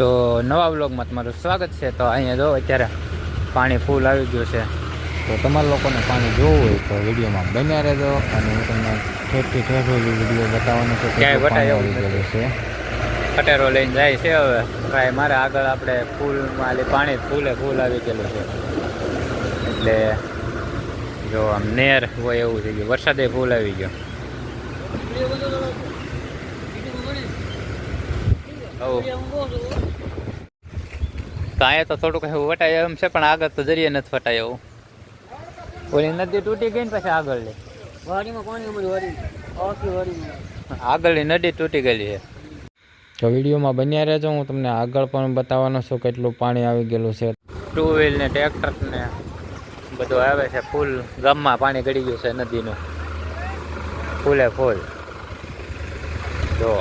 તો નવા વ્લોગમાં તમારું સ્વાગત છે. તો અહીંયા જો અત્યારે પાણી ફૂલ આવી ગયું છે. તો તમારા લોકોને પાણી જોવું હોય તો વિડીયોમાં બન્યા રહેજો અને હું તમને ઠેઠથી ઠેઠ વીડિયો બતાવવાનો છે ક્યાંય વટાય એવું છે. કટેરો લઈને જાય છે હવે. ભાઈ મારે આગળ આપણે ફૂલમાં લે પાણી ફૂલે ફૂલ આવી ગયેલું છે. એટલે જો આમ નેર હોય એવું થઈ ગયું. વરસાદે ફૂલ આવી ગયો. તો અહીંયા તો થોડુંક એવું વટાય એમ છે પણ આગળ તો જરીએ નથી વટાય એવું. ઓલી નદી તૂટી ગઈ ને પછી આગળ લે આગળની નદી તૂટી ગયેલી છે. તો વિડીયોમાં બન્યા રહેજો હું તમને આગળ પણ બતાવવાનો છું કેટલું પાણી આવી ગયેલું છે. ટુ વ્હીલ ને ટ્રેક્ટર ને બધું આવે છે ફૂલ ગામમાં પાણી ગળી ગયું છે નદીનું. ફૂલે ફૂલ. જો.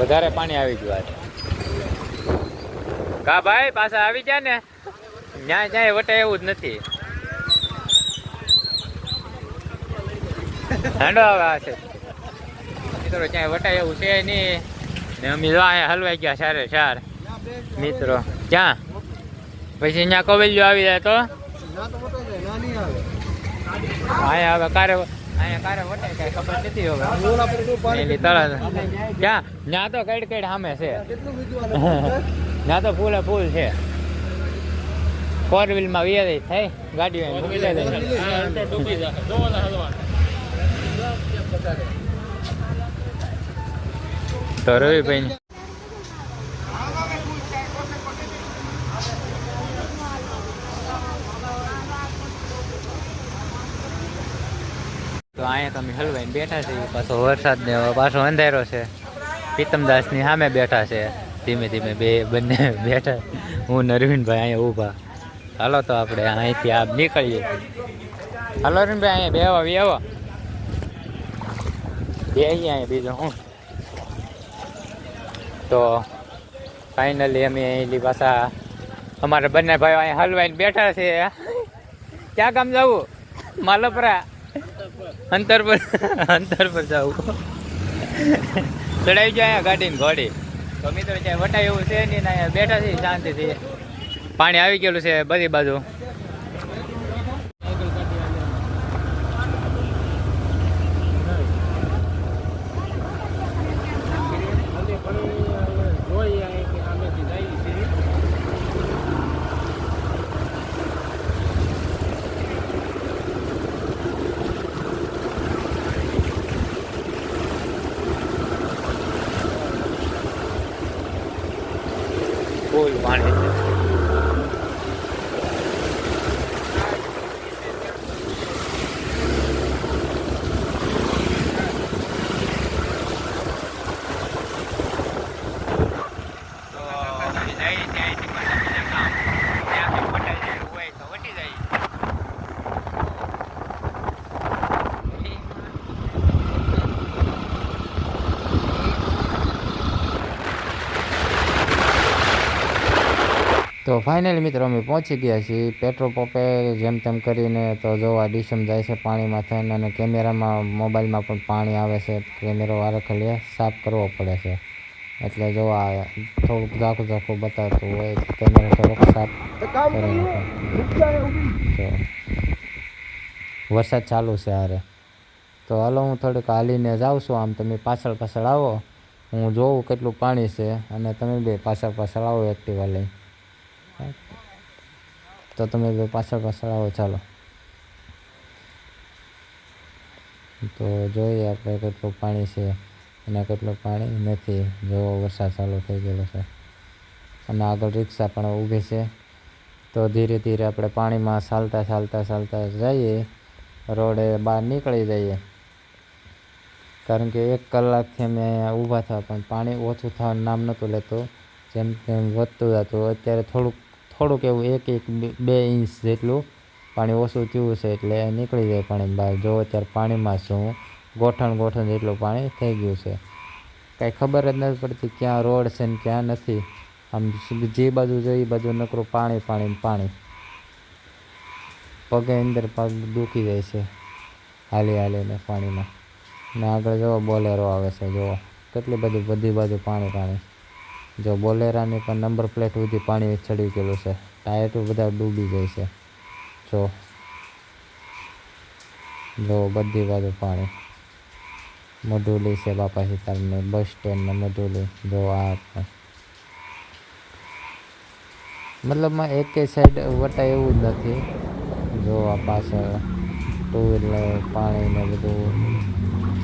વધારે પાણી આવી ગયું આજે. કા ભાઈ પાછા આવી ગયા ને? ન્યાય ન્યાય વટે એવું જ નથી. હાંડો આવે આ છે. મિત્રો ક્યાંય વટાય એવું છે નહીં. ને અમે જો અહીંયા હલવાઈ ગયા સારે સાર મિત્રો ક્યાં? પછી અહીંયા કવેલ્યો આવી જાય તો? અહીંયા હવે કારે અહીંયા કારે વટાય કાંઈ ખબર નથી હવે. એની તળા ત્યાં તો કઈડ કઈડ સામે છે. ત્યાં તો ફૂલે ફૂલ છે. ફોર વ્હીલમાં વીએ થાય ગાડી તો રવિભાઈ તો અહીંયા તમે હલવાઈને બેઠા છે પાછો વરસાદ ને પાછો અંધારો છે. પ્રીતમદાસની સામે બેઠા છે. ધીમે ધીમે બે બંને બેઠા. હું ને અહીંયા ઊભા. હાલો તો આપણે અહીંથી આ નીકળીએ. હાલો અરવિંદભાઈ, અહીંયા બેવા બેવા બે અહીંયા બીજું હું. તો ફાઇનલી અમે અહીંથી પાછા અમારા બંને ભાઈઓ અહીંયા હલવાઈને બેઠા છે. ક્યાં કામ જવું? માલપરા. અંતર પર અંતર પર જવું ચડાવી જાય અહીંયા ગાડીને ઘોડી. તો મિત્રો વટાય એવું છે નહીં અહીંયા બેઠા છે શાંતિથી. પાણી આવી ગયેલું છે બધી બાજુ. ફૂલ પાણી છે તો અમે જઈએ ત્યાંથી પાછા બીજા ગામ. ત્યાંથી વટાઈ જાય હોય તો વટી જાય તો ફાઇનલી મિત્રો અમે પહોંચી ગયા છીએ. પેટ્રોલ પંપે જેમ તેમ કરીને તો જો આ ડીશમ જાય છે પાણીમાં થઈને અને કેમેરામાં મોબાઈલમાં પણ પાણી આવે છે. કેમેરો વારે ખાલી સાફ કરવો પડે છે. એટલે જો આ થોડુંક ઝાખું ઝાખું બતાવતું હોય કેમેરો થોડોક સાફ કરી તો વરસાદ ચાલુ છે હારે. તો હાલો હું થોડીક હાલીને જાઉં છું. આમ તમે પાછળ પાછળ આવો. હું જોઉં કેટલું પાણી છે અને તમે બે પાછળ પાછળ આવો એક્ટિવા લઈ તો તમે બે પાછળ પાછળ આવો, ચાલો. તો જોઈએ આપણે કેટલું પાણી છે અને કેટલું પાણી નથી. જો વરસાદ ચાલુ થઈ ગયેલો છે. અને આગળ રિક્ષા પણ ઊભી છે. તો ધીરે ધીરે આપણે પાણીમાં ચાલતા ચાલતા ચાલતા જઈએ. રોડે બહાર નીકળી જઈએ. કારણ કે એક કલાકથી અમે ઊભા થયા પણ પાણી ઓછું થવાનું નામ નહોતું લેતું. જેમ તેમ વધતું જતું, અત્યારે થોડુંક થોડુંક એવું એક એક બે- ઇંચ જેટલું પાણી ઓછું થયું છે એટલે નીકળી જાય પાણી બહાર. જો અત્યારે પાણીમાં છું, ગોઠણ ગોઠણ જેટલું પાણી થઈ ગયું છે. કાંઈ ખબર જ નથી પડતી ક્યાં રોડ છે ને ક્યાં નથી. આમ જે બાજુ જોઈએ એ બાજુ નકરું પાણી પાણી પાણી. પગે અંદર પગ દુખી જાય છે, હાલી હાલીને પાણીમાં. ને આગળ જુઓ બોલેરો આવે છે જુઓ કેટલી બધી બધી બાજુ પાણી પાણી. જો બોલેરાની પણ નંબર પ્લેટ સુધી પાણી ચડી ગયેલું છે. ટાયર બધા ડૂબી જાય છે. જો. જો બધી બાજુ પાણી. મઢુલી છે બાપા સીતારામની બસ સ્ટેન્ડને મધુલી. જો આ મતલબમાં એકે સાઈડ વટાય એવું જ નથી. જો આ પાછળ ટુ વ્હીલર પાણી ને બધું.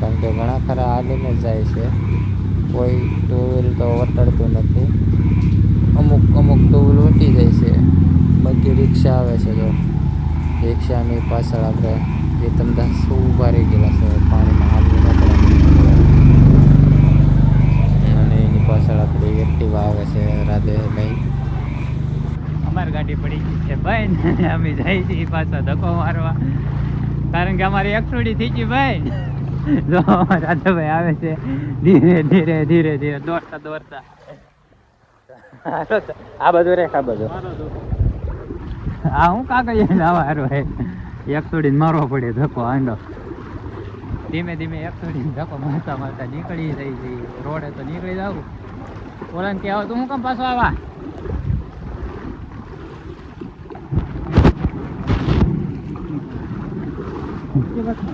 કારણ કે ઘણા ખરા હાલીને જાય છે. કોઈ ટુ વ્હીલ તો વટાડતું નથી. અમુક અમુક ટુ વ્હીલ વટી જાય છે. બાકી રિક્ષા આવે છે તો. રિક્ષાની પાછળ આપણે જે તમને શું ઊભા રહી ગયેલા છે પાણીમાં હાલવું અને એની પાછળ આપણી એક્ટિવા આવે છે રાધે ભાઈ અમારી ગાડી પડી ગઈ છે ભાઈ. અમે જઈ છીએ પાછા ધક્કો મારવા. કારણ કે અમારી એકસોડી થઈ ગઈ ભાઈ. જો રાધાભાઈ આવે છે. ધીરે ધીરે ધીરે ધીરે. દોડતા દોડતા. આ બધું રેખા બધું આ હું કાગળ લાવા હારો હે. એકસોડી મારવો પડે ધક્કો આંડો ધીમે ધીમે એકસોડી ધક્કો મારતા મારતા નીકળી જાય છે. રોડે તો નીકળી જાવ ઓલાને કે આવો તું હું કેમ પાછો આવા?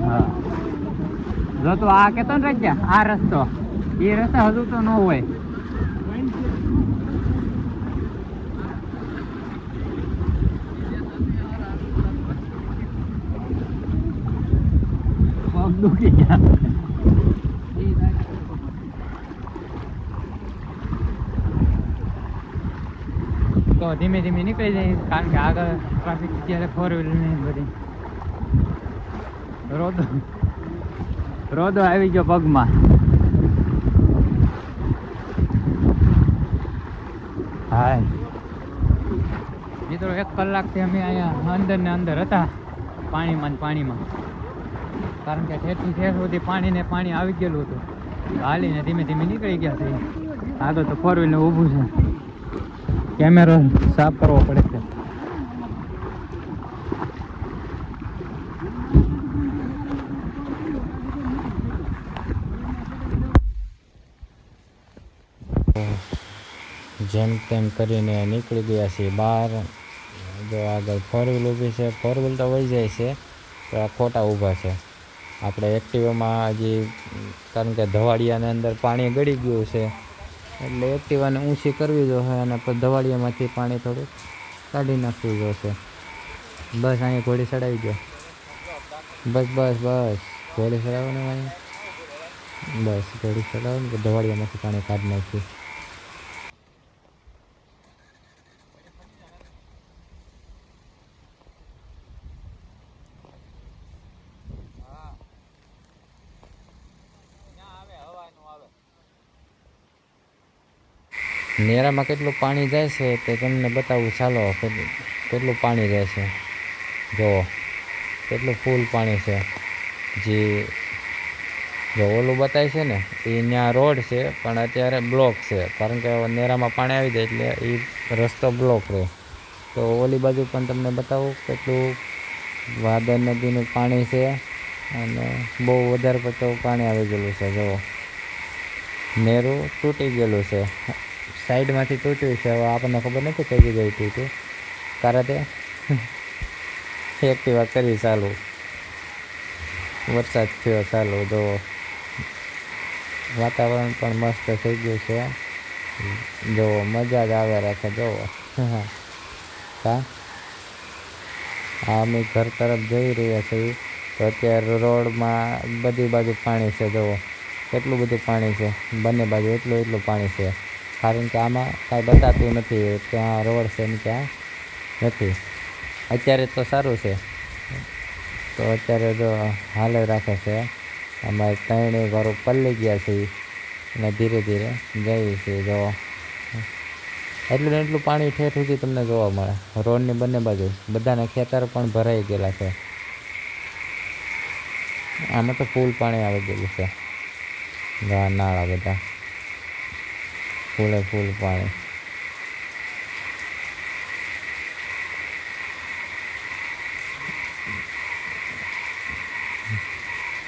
હા. જો તો આ કેતો ને રાખ્યા આ રસ્તો. એ રસ્તા હજુ તો ન હોય. તો ધીમે ધીમે નીકળી જાય, કારણ કે આગળ ટ્રાફિક અત્યારે ફોર વ્હીલર બધી. રોદો રોદો આવી ગયો પગમાં. હા મિત્રો, એક કલાકથી અમે અહીંયા અંદર ને અંદર હતા, પાણીમાં પાણીમાં. કારણ કે ઠેઠથી ઠેઠ સુધી પાણી ને પાણી આવી ગયેલું હતું. હાલીને ધીમે ધીમે નીકળી ગયા છે આગળ તો ફોર વ્હીલર ઊભું છે. કેમેરો સાફ કરવો પડે છે. જેમ તેમ કરીને નીકળી ગયા છીએ બહાર. જો આગળ ફોર વ્હીલ ઊભી છે. ફોર વ્હીલ તો વહી જાય છે તો આ ખોટા ઊભા છે. આપણે એક્ટિવામાં હજી, કારણ કે ધવાડિયાની અંદર પાણી ગળી ગયું છે, એટલે એક્ટિવાને ઊંચી કરવી જોશે અને ધવાડિયામાંથી પાણી થોડું કાઢી નાખવું જોશે બસ અહીંયા ઘોડી ચડાવી ગયો બસ બસ બસ. ઘોડી ચડાવો ને બસ, ઘોડી ચડાવો ને ધવાડિયામાંથી પાણી કાઢી નાખ્યું નેરામાં કેટલું પાણી જાય છે તે તમને બતાવું. ચાલો કેટલું પાણી જાય છે? જુઓ કેટલું ફૂલ પાણી છે? જે, જો ઓલું બતાય છે ને, એ ત્યાં રોડ છે, પણ અત્યારે બ્લોક છે. કારણ કે નેરામાં પાણી આવી જાય એટલે એ રસ્તો બ્લોક રહે. તો ઓલી બાજુ પણ તમને બતાવું કેટલું વાદર નદીનું પાણી છે અને બહુ વધારે પડતું પાણી આવી ગયેલું છે. જુઓ નેરું તૂટી ગયેલું છે. સાઈડમાંથી તૂટ્યું છે, હવે આપણને ખબર નથી કઈ જગ્યાએ તૂટ્યું કારણ તે? એક્ટિવા કરી ચાલુ. વરસાદ થયો ચાલુ તો વાતાવરણ પણ મસ્ત થઈ ગયું છે. જુઓ મજા જ આવે રાખે હા. હા, અમે ઘર તરફ જઈ રહ્યા છીએ તો અત્યારે રોડમાં બધી બાજુ પાણી છે જુઓ કેટલું બધું પાણી છે. બંને બાજુ એટલું એટલું પાણી છે. કારણ કે આમાં કાંઈ બતાતું નથી, ત્યાં રોડ છે ને ક્યાં નથી. અત્યારે તો સારું છે. તો અત્યારે જો હાલે રાખે છે. અમારે ત્રણેય ઘરો પલ્લી ગયા છે અને ધીરે ધીરે જઈએ છીએ જો. એટલું એટલું પાણી ઠેઠ સુધી તમને જોવા મળે. રોડની બંને બાજુ બધાના ખેતર પણ ભરાઈ ગયેલા છે. આમાં તો ફૂલ પાણી આવી ગયેલું છે. નાળા બધા. ફૂલે ફૂલ પાણી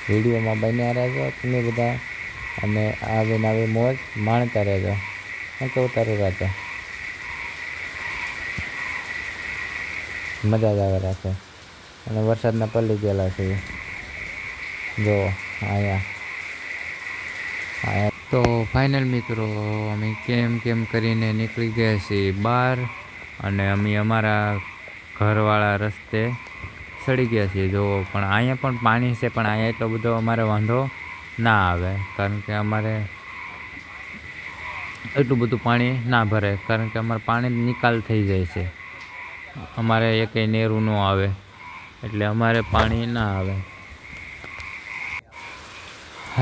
વિડીયોમાં બન્યા રહેજો તમે બધા. અને આવી નવી મોજ માણતા રહેજો. હું તો ઉતારું રાખે મજા જ આવે રાખે. અને વરસાદના પલ્લી ગયેલા છે. જો અહીંયા અહીંયા. તો ફાઇનલ મિત્રો, અમે કેમ કેમ કરીને નીકળી ગયા છીએ બહાર અને અમે અમારા ઘરવાળા રસ્તે સડી ગયા છીએ. જો, પણ અહીંયા પણ પાણી છે, પણ અહીંયા એટલો બધો અમારે વાંધો ના આવે, કારણ કે અમારે એટલું બધું પાણી ના ભરે, કારણ કે અમારે પાણી નિકાલ થઈ જાય છે. અમારે એકેય નેરું ન આવે, એટલે અમારે પાણી ના આવે.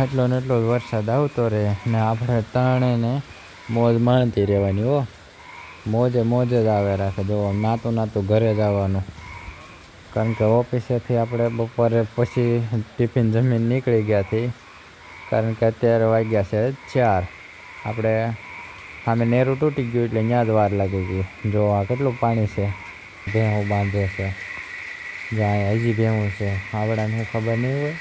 એટલો ને એટલો વરસાદ આવતો રહે ને આપણે ત્રણેને મોજ માણતી રહેવાની, હો. મોજે મોજ જ આવે રાખે, જો નાતું નાતું ઘરે જ આવવાનું. કારણ કે ઓફિસેથી આપણે બપોરે પછી ટિફિન જમીન નીકળી ગયા હતી કારણ કે અત્યારે વાગ્યા છે ચાર. આપણે સામે નેરું તૂટી ગયું એટલે ત્યાં જ વાર લાગી ગઈ. જો આ કેટલું પાણી છે, ભેહું બાંધે છે જ્યાં હજી ભેહું છે. આવડાને ખબર નહીં હોય?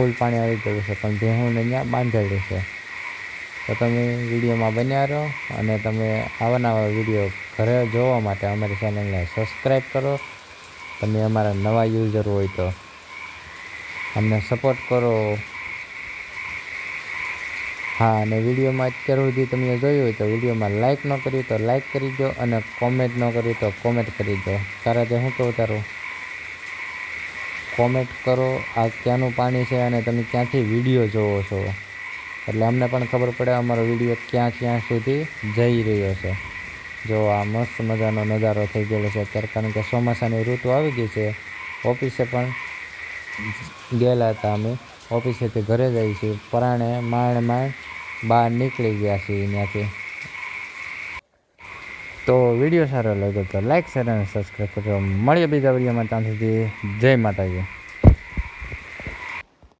ફૂલ પાણી આવી ગયું છે, પણ ભેહુંને ત્યાં બાંધેલું છે. તો તમે વિડીયોમાં બન્યા રહો અને તમે આવા નવા વીડિયો ઘરે જોવા માટે અમારી ચેનલને સબસ્ક્રાઈબ કરો. તમે અમારા નવા યુઝર હોય તો અમને સપોર્ટ કરો. હા, અને વિડીયોમાં અત્યાર સુધી તમે જોયું હોય તો વિડીયોમાં લાઇક ન કર્યું તો લાઇક કરી દો અને કોમેન્ટ ન કરી તો કોમેન્ટ કરી દો. તારા તે શું કહું તારું? કોમેન્ટ કરો. આ ક્યાંનું પાણી છે અને તમે ક્યાંથી વીડિયો જોવો છો? એટલે અમને પણ ખબર પડે અમારો વીડિયો ક્યાં ક્યાં સુધી જઈ રહ્યો છે. જો આ મસ્ત મજાનો નજારો થઈ ગયેલો છે અત્યારે, કારણ કે ચોમાસાની ઋતુ આવી ગઈ છે. ઓફિસે પણ ગયેલા હતા અમે. ઓફિસેથી ઘરે જઈએ પરાણે માંડ માંડ બહાર નીકળી ગયા છીએ ત્યાંથી તો વીડિયો સારો લાગ્યો તો લાઇક શેર અને સબસ્ક્રાઈબ કરજો. મળીએ બીજા વિડીયોમાં. ત્યાં સુધી જય માતાજી.